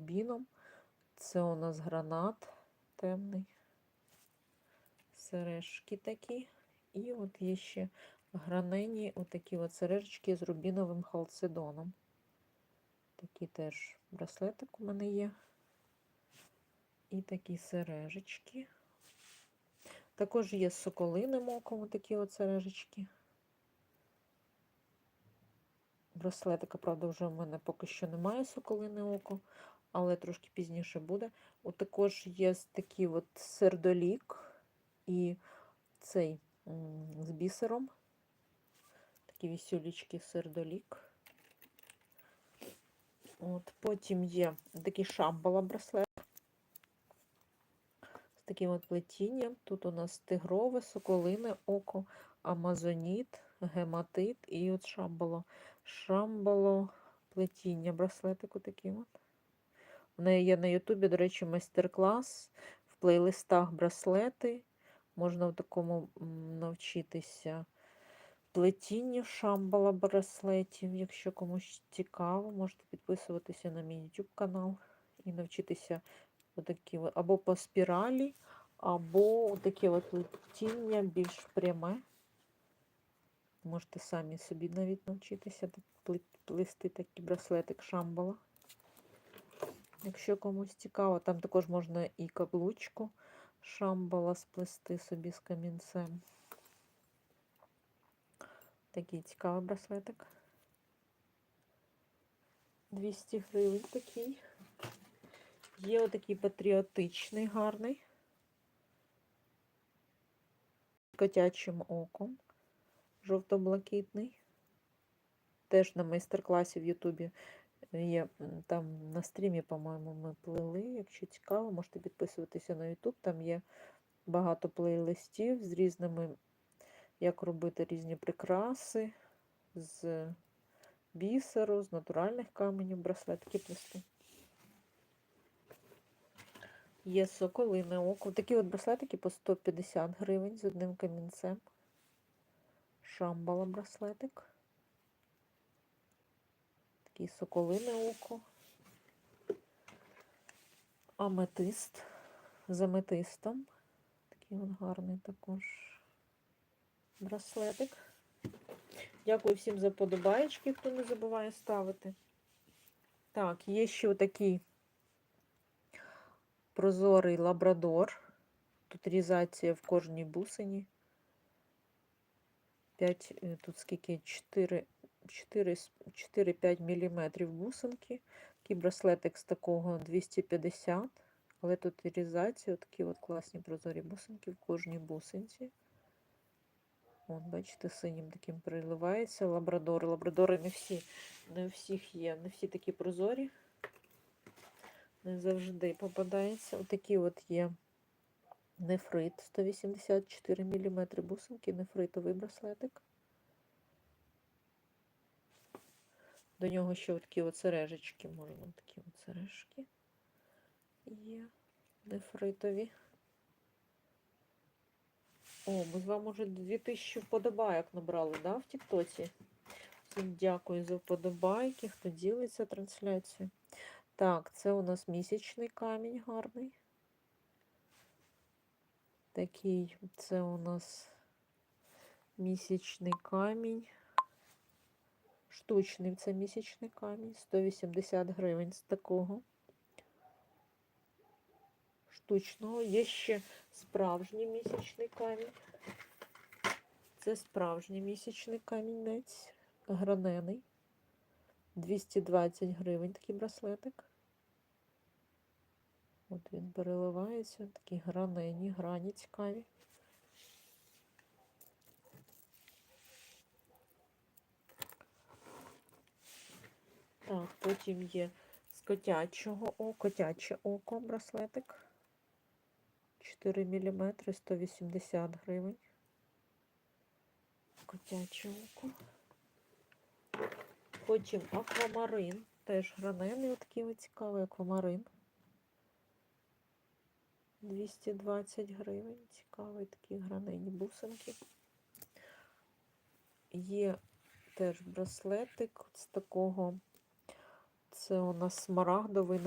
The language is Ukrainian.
рубіном. Це у нас гранат темний. Сережки такі. І от є ще гранені отакі от сережечки з рубіновим халцедоном. Такі теж браслетик у мене є. І такі сережечки. Також є з соколиним оком такі от сережечки. Браслетика, правда, вже в мене поки що немає соколине око, але трошки пізніше буде. От також є такий от сердолік і цей з бісером. Такі вісюлічки сердолік. От, потім є такий шамбала браслет з таким от плетінням. Тут у нас тигрове, соколине око, амазоніт, гематит і от шамбало. Шамбало плетіння, браслетику таким от. У неї є на Ютубі, до речі, майстер-клас в плейлистах браслети. Можна в такому навчитися плетінню шамбала браслетів. Якщо комусь цікаво, можете підписуватися на мій YouTube канал і навчитися отакі, або по спіралі, або таке от плетіння більш пряме. Можете самі собі навіть навчитися плести такий браслетик шамбала. Якщо комусь цікаво, там також можна і каблучку шамбала сплести собі з камінцем. Такий цікавий браслетик. 200 гривень такий. Є отакий патріотичний, гарний. Котячим оком. Жовто-блакитний. Теж на майстер-класі в Ютубі є там на стрімі, по-моєму, ми плели. Якщо цікаво, можете підписуватися на Ютуб. Там є багато плейлистів з різними, як робити різні прикраси з бісеру, з натуральних каменів, браслетки плести. Є соколине око. Такі от браслетики по 150 гривень з одним камінцем. Шамбала браслетик. Такий соколине око. Аметист з аметистом. Такий от гарний також браслетик. Дякую всім за подобаєчки, хто не забуває ставити. Так, є ще отакий прозорий лабрадор. Тут різація в кожній бусині. 5, е, тут скільки 4, 4-5 мм бусинки. Такий браслетик з такого 250, але тут і різація, такі от класні прозорі бусинки в кожній бусинці. От, бачите, синім таким переливається. Лабрадори. Лабрадори не всі, не всіх є, не всі такі прозорі. Не завжди попадається. Отакі от є нефрит 184 мм бусинки, нефритовий браслетик. До нього ще такі от можна такі от сережки є нефритові. О, ми з вами вже 2000 вподобайок набрали, да, в Тіктоці? Дякую за вподобайки, хто ділиться трансляцією. Так, це у нас місячний камінь гарний. Такий, це у нас місячний камінь. Штучний це місячний камінь. 180 гривень з такого. Штучного. Є ще справжній місячний камінь. Це справжній місячний камінець, гранений. 220 гривень такий браслетик. От він переливається, такі гранені, грані цікаві. Так, потім є з котячого о, котяче око браслетик. 4 мм, 180 гривень. Котяче око. Потім аквамарин. Теж гранений, такий цікавий аквамарин. 220 гривень. Цікавий такі гранені бусинки. Є теж браслетик з такого. Це у нас смарагдовий